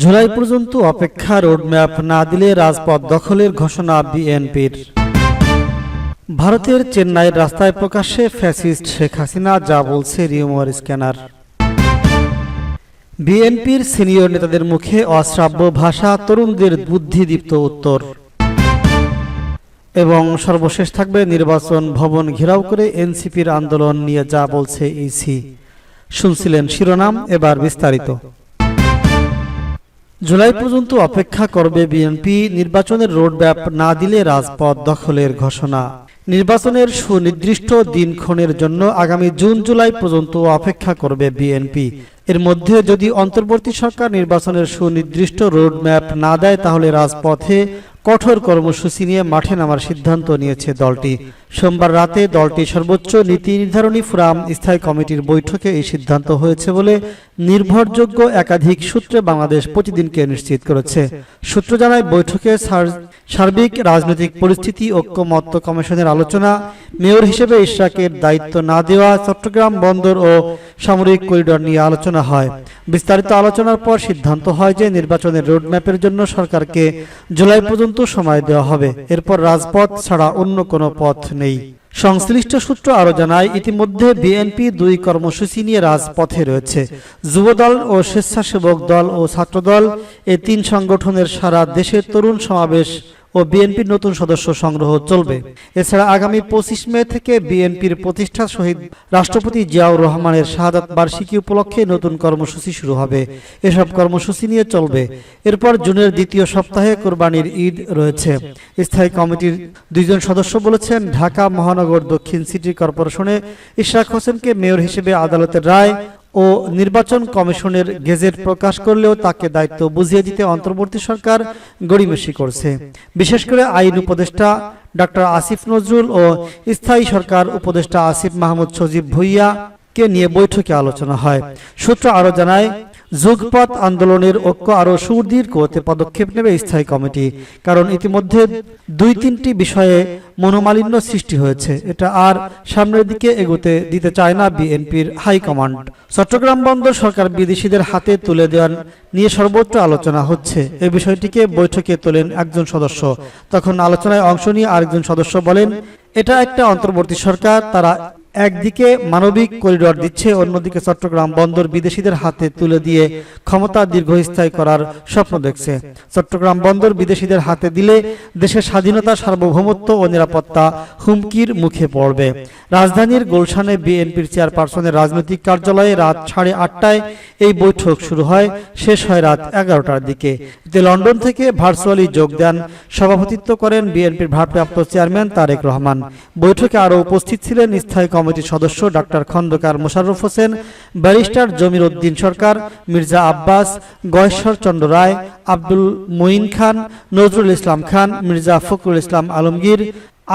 জুলাই পর্যন্ত অপেক্ষা রোডম্যাপ না দিলে রাজপথ দখলের ঘোষণা বিএনপির। ভারতের চেন্নাইয়ের রাস্তায় প্রকাশ্যে ফ্যাসিস্ট শেখ হাসিনা, যা বলছে রিউমার স্ক্যানার। বিএনপির সিনিয়র নেতাদের মুখে অশ্রাব্য ভাষা, তরুণদের বুদ্ধিদীপ্ত উত্তর। এবং সর্বশেষ থাকবে নির্বাচন ভবন ঘেরাও করে এনসিপির আন্দোলন নিয়ে যা বলছে ইসি। শুনছিলেন শিরোনাম, এবার বিস্তারিত। জুলাই পর্যন্ত অপেক্ষা করবে বিএনপি নির্বাচনের রোডম্যাপ না দিলে রাজপথ দখলের ঘোষণা। নির্বাচনের সুনির্দিষ্ট দিনক্ষণের জন্য আগামী জুন, জুলাই পর্যন্ত অপেক্ষা করবে বিএনপি। এর মধ্যে যদি অন্তর্বর্তী সরকার নির্বাচনের সুনির্দিষ্ট রোডম্যাপ না দেয়, তাহলে রাজপথে কঠোর কর্মসূচি নিয়ে মাঠে নামার সিদ্ধান্ত নিয়েছে দলটি। সোমবার রাতে দলটি সর্বোচ্চ নীতি নির্ধারণী ফোরাম স্থায়ী কমিটির বৈঠকে এই সিদ্ধান্ত হয়েছে বলে নির্ভরযোগ্য একাধিক সূত্রে বাংলাদেশ প্রতিদিনকে নিশ্চিত করেছে। সূত্র জানায়, বৈঠকে সার- সার্বিক, রাজনৈতিক পরিস্থিতি ঐক্যমত্য কমিশনের আলোচনা, মেয়র হিসেবে ইশরাকের দায়িত্ব না দেওয়া, চট্টগ্রাম বন্দর ও সামরিক করিডর নিয়ে আলোচনা হয়। বিস্তারিত আলোচনার পর সিদ্ধান্ত হয় যে নির্বাচনের রোডম্যাপের জন্য সরকারকে জুলাই পর্যন্ত সময় দেওয়া হবে। এরপর রাজপথ ছাড়া অন্য কোনো পথ নেই। সংশ্লিষ্ট সূত্র আরও জানায়, ইতিমধ্যে বিএনপি দুই কর্মসূচি নিয়ে রাজপথে রয়েছে। যুবদল ও স্বেচ্ছাসেবক দল ও ছাত্রদল, এ তিন সংগঠনের সারা দেশের তরুণ সমাবেশ ও বিএনপির নতুন সদস্য সংগ্রহ চলবে। এছাড়া আগামী পঁচিশ মে থেকে বিএনপির প্রতিষ্ঠা শহীদ রাষ্ট্রপতি জিয়াউর রহমানের শাহাদাত বার্ষিকী উপলক্ষে নতুন কর্মসূচি শুরু হবে। এসব কর্মসূচি নিয়ে চলবে। এরপর জুনের দ্বিতীয় সপ্তাহে কোরবানির ঈদ রয়েছে। স্থায়ী কমিটির দুইজন সদস্য বলেছেন, ঢাকা মহানগর দক্ষিণ সিটি কর্পোরেশনে ইশরাক হোসেনকে মেয়র হিসেবে আদালতের রায় ও নির্বাচন কমিশনের গেজেট প্রকাশ করলেও তাকে দায়িত্ব বুঝিয়ে দিতে অন্তর্বর্তী সরকার গড়িমেশি করছে। বিশেষ করে আইন উপদেষ্টা ডক্টর আসিফ নজরুল ও স্থায়ী সরকার উপদেষ্টা আসিফ মাহমুদ সজীব ভুইয়া কে নিয়ে বৈঠকে আলোচনা হয়। সূত্র আরও জানায় যুগপথ আন্দোলনের ঐক্য আরও সুদীর্ঘ হতে পদক্ষেপ নেবে স্থায়ী কমিটি, কারণ ইতিমধ্যে দুই তিনটি বিষয়ে মনোমালিন্য সৃষ্টি হয়েছে। এটা আর সামনের দিকে এগোতে দিতে চায় না বিএনপির হাইকমান্ড চট্টগ্রাম বন্দর সরকার বিদেশিদের হাতে তুলে দেওয়ার নিয়ে সর্বোচ্চ আলোচনা হচ্ছে। এই বিষয়টিকে বৈঠকে তোলেন একজন সদস্য। তখন আলোচনায় অংশ নিয়ে আরেকজন সদস্য বলেন, এটা একটা অন্তর্বর্তী সরকার, তারা একদিকে মানবিক করিডর দিচ্ছে, অন্যদিকে চট্টগ্রাম বন্দর বিদেশিদের হাতে তুলে দিয়ে ক্ষমতা দীর্ঘস্থায়ী করার স্বপ্ন দেখছে। চট্টগ্রাম বন্দর বিদেশিদের হাতে দিলে দেশের স্বাধীনতা, সার্বভৌমত্ব ও নিরাপত্তা হুমকির মুখে পড়বে। রাজধানীর গুলশানে বিএনপির চেয়ারপারসনের রাজনৈতিক কার্যালয়ে রাত সাড়ে আটটায় এই বৈঠক শুরু হয়, শেষ হয় রাত এগারোটার দিকে। এতে লন্ডন থেকে ভার্চুয়ালি যোগ দেন সভাপতিত্ব করেন বিএনপির ভারপ্রাপ্ত চেয়ারম্যান তারেক রহমান। বৈঠকে আরও উপস্থিত ছিলেন স্থায়ী কমিটির সদস্য doctor Khandakar Mosharraf Hossain, barrister Jamir Uddin Sarkar, Mirza Abbas, Gayeshwar Chandra Roy, Abdul Moin Khan, Nazrul Islam Khan, Mirza Fakhrul Islam Alamgir,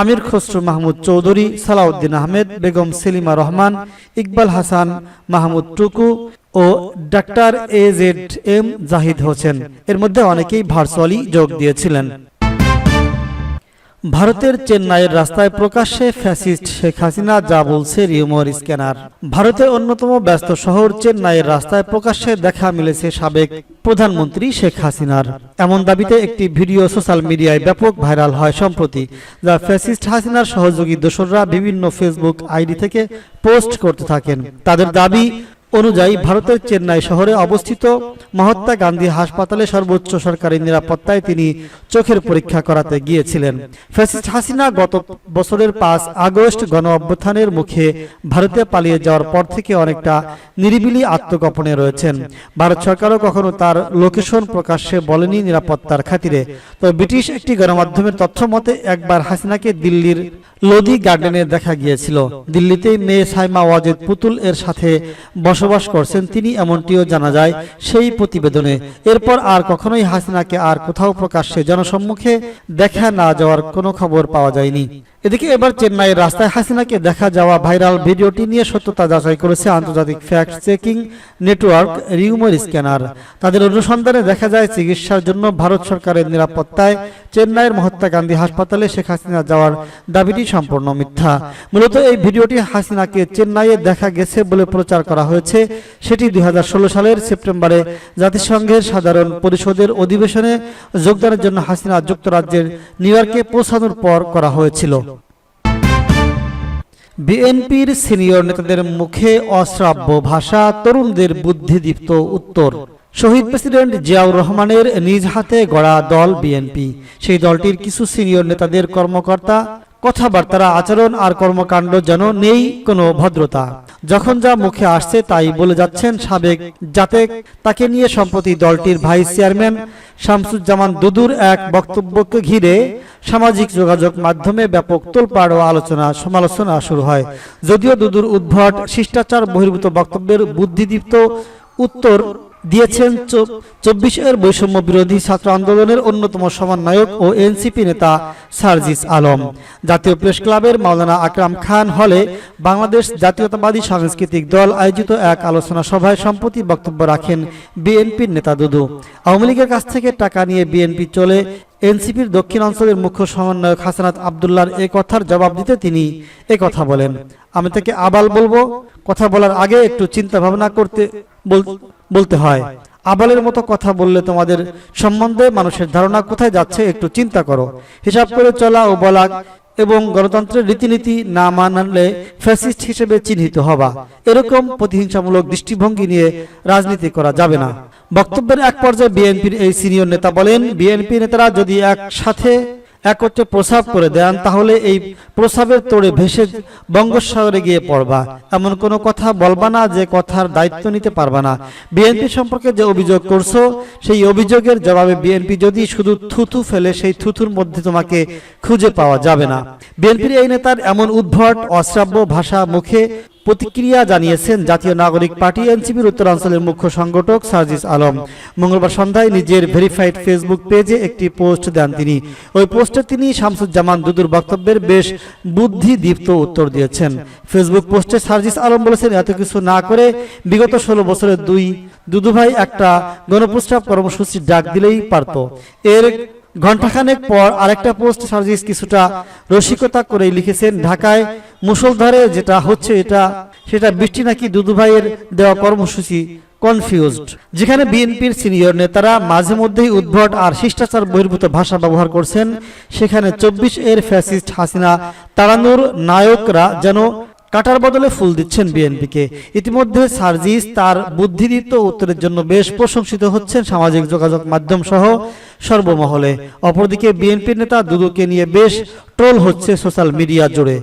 Aamir Khasru Mahmud Chowdhury, Salauddin Ahmed, Begum Selima Rahman, Iqbal Hasan, Mahmud Tuku O doctor A Z M Zahid Hossain. এর মধ্যে অনেকেই ভার্চুয়ালি যোগ দিয়েছিলেন। ভারতের চেন্নাইয়ের রাস্তায় প্রকাশ্যে ফ্যাসিস্ট শেখ হাসিনা যা বলছে রিউমর স্ক্যানার। ভারতের অন্যতম ব্যস্ত শহর চেন্নাইয়ের রাস্তায় প্রকাশ্যে দেখা মিলেছে সাবেক প্রধানমন্ত্রী শেখ হাসিনার। এমন দাবিতে একটি ভিডিও সোশ্যাল মিডিয়ায় ব্যাপক ভাইরাল হয় সম্প্রতি, যা ফ্যাসিস্ট হাসিনার সহযোগী দোসররা বিভিন্ন ফেসবুক আইডি থেকে পোস্ট করতে থাকেন। তাদের দাবি অনুযায়ী ভারতের চেন্নাই শহরে অবস্থিত মহাত্মা গান্ধী হাসপাতালে সর্বোচ্চ সরকারি নিরাপত্তায় তিনি চোখের পরীক্ষা করাতে গিয়েছিলেন। ফ্যাসিস্ট হাসিনা গত বছরের পাঁচ আগস্ট গণ অভ্যুত্থানের মুখে ভারতে পালিয়ে যাওয়ার পর থেকে অনেকটা নিরিবিলি আত্মগোপনে রয়েছেন। ভারত সরকারও কখনো তার লোকেশন প্রকাশ্যে বলেনি নিরাপত্তার খাতিরে। তবে ব্রিটিশ একটি গণমাধ্যমের তথ্য মতে, একবার হাসিনাকে দিল্লির লোদি গার্ডেনে দেখা গিয়েছিল। দিল্লিতেই মেয়ে সাইমা ওয়াজেদ পুতুল এর সাথে বসবাস করছেন, তিনি এমনটিও জানা যায় সেই প্রতিবেদনে। এরপর আর কখনোই হাসিনাকে আর কোথাও প্রকাশ্যে জনসম্মুখে দেখা না যাওয়ার কোনো খবর পাওয়া যায়নি। এদিকে এবার চেন্নাইয়ের রাস্তায় হাসিনাকে দেখা যাওয়া ভাইরাল ভিডিওটি নিয়ে সত্যতা যাচাই করেছে আন্তর্জাতিক fact checking network rumour scanner. তাদের অনুসন্ধানে দেখা যায় চিকিৎসার জন্য ভারত সরকারের নিরাপত্তায় চেন্নাইয়ের মহাত্মা গান্ধী হাসপাতালে শেখ হাসিনা যাওয়ার দাবিটি সম্পূর্ণ মিথ্যা। মূলত এই ভিডিওটি হাসিনাকে চেন্নাইয়ে দেখা গেছে বলে প্রচার করা হয়েছে। সেটি দুই হাজার ষোলো সালের সেপ্টেম্বরে জাতিসংঘের সাধারণ পরিষদের অধিবেশনে যোগদানের জন্য হাসিনা যুক্তরাজ্যের নিউ ইয়র্কে পৌঁছানোর পর করা হয়েছিল। বিএনপির সিনিয়র নেতাদের মুখে অশ্রাব্য ভাষা, তরুণদের বুদ্ধিদীপ্ত উত্তর। শহীদ প্রেসিডেন্ট জিয়াউর রহমানের নিজ হাতে গড়া দল বিএনপি। সেই দলটির কিছু সিনিয়র নেতাদের কর্মকর্তা কথাবার্তারা আচরণ আর কর্মকাণ্ড যেন নেই কোনো ভদ্রতা। যখন যা মুখে আসছে তাই বলে যাচ্ছেন সাবেক যাতে তাকে নিয়ে সম্প্রতি দলটির ভাইস চেয়ারম্যান শামসুজ্জামান দুদুর এক বক্তব্যকে ঘিরে সামাজিক যোগাযোগ মাধ্যমে ব্যাপক তোলপাড় ও আলোচনা, সমালোচনা শুরু হয়। যদিও দুদুর উদ্ভট, শিষ্টাচার বহির্ভূত বক্তব্যের বুদ্ধিদীপ্ত উত্তর দিয়েছেন চব্বিশ এর বৈষম্য বিরোধী ছাত্র আন্দোলনের অন্যতম সমন্বয়ক ও এনসিপি নেতা সার্জিস আলম। জাতীয় প্রেস ক্লাবের মাওলানা আকরাম খান হলে বাংলাদেশ জাতীয়তাবাদী সাংস্কৃতিক দল আয়োজিত এক আলোচনা সভায় সম্প্রতি বক্তব্য রাখেন বিএনপির নেতা দুদু। আওয়ামী লীগের কাছ থেকে টাকা নিয়ে বিএনপি চলে এনসিপির দক্ষিণ অঞ্চলের মুখ্য সমন্বয়ক হাসানাত আবদুল্লার এ কথার জবাব দিতে তিনি এ কথা বলেন। আমি তাকে আবাল বলব কথা বলার আগে একটু চিন্তা ভাবনা করতে বলতে হয়। আবালের মতো কথা বললে তোমাদের সম্বন্ধে মানুষের ধারণা কোথায় যাচ্ছে একটু চিন্তা করো। হিসাব করে চলা ও বলা এবং গণতন্ত্রের রীতিনীতি না মানলে ফ্যাসিস্ট হিসেবে চিহ্নিত হবা। এরকম প্রতিহিংসামূলক দৃষ্টিভঙ্গি নিয়ে রাজনীতি করা যাবে না। বক্তব্যের এক পর্যায়ে বিএনপির এই সিনিয়র নেতা বলেন, বিএনপি নেতারা যদি একসাথে একত্রে প্রসাব করে দেন, তাহলে এই প্রসাবের তোড়ে ভেসে বঙ্গোসাগরে গিয়ে পড়বা। এমন কোনো কথা বলবা না যে কথার দায়িত্ব নিতে পারবা না। বিএনপি সম্পর্কে যে অভিযোগ করছ, সেই অভিযোগের জবাবে বিএনপি যদি শুধু থুথু ফেলে, সেই থুথুর মধ্যে তোমাকে খুঁজে পাওয়া যাবে না। বিএনপির এই নেতার এমন উদ্ভট, অশ্রাব্য ভাষা মুখে প্রতিক্রিয়া জানিয়েছেন জাতীয় নাগরিক পার্টি এনসিপির উত্তরাঞ্চলের মুখ্য সংগঠক সার্জিস আলম। মঙ্গলবার সন্ধ্যায় নিজের ভেরিফাইড ফেসবুক পেজে একটি পোস্ট দেন তিনি। ওই পোস্টে তিনি শামসুজ্জামান দুদুর বক্তব্যের বেশ বুদ্ধিদীপ্ত উত্তর দিয়েছেন। ফেসবুক পোস্টে সার্জিস আলম বলেছেন, এত কিছু না করে বিগত ষোলো বছরের দুই দুদুভাই একটা গণপ্রস্তাব কর্মসূচি ডাক দিলেই পারত। এর ঘণ্টাখানেক পর আরেকটা পোস্ট সার্জিস কিছুটা রসিকতা করে লিখেছেন ঢাকায় মুসলধারে যেটা হচ্ছে এটা, সেটা বৃষ্টি নাকি দুদুভাইয়ের দেওয়া কর্মসূচি কনফিউজড যেখানে বিএনপির সিনিয়র নেতারা মাঝে মধ্যেই উদ্ভট আর শিষ্টাচার বহির্ভূত ভাষা ব্যবহার করছেন, সেখানে চব্বিশ এর ফ্যাসিস্ট হাসিনা তাড়ানোর নায়করা যেন কাটার বদলে ফুল দিচ্ছেন বিএনপিকে। ইতিমধ্যে সার্জিস তার বুদ্ধিদীপ্ত উত্তরের জন্য বেশ প্রশংসিত হচ্ছেন সামাজিক যোগাযোগ মাধ্যম সহ সর্বমহলে। অপরদিকে বিএনপির নেতা দুদুকে নিয়ে বেশ ট্রোল হচ্ছে সোশ্যাল মিডিয়া জুড়ে।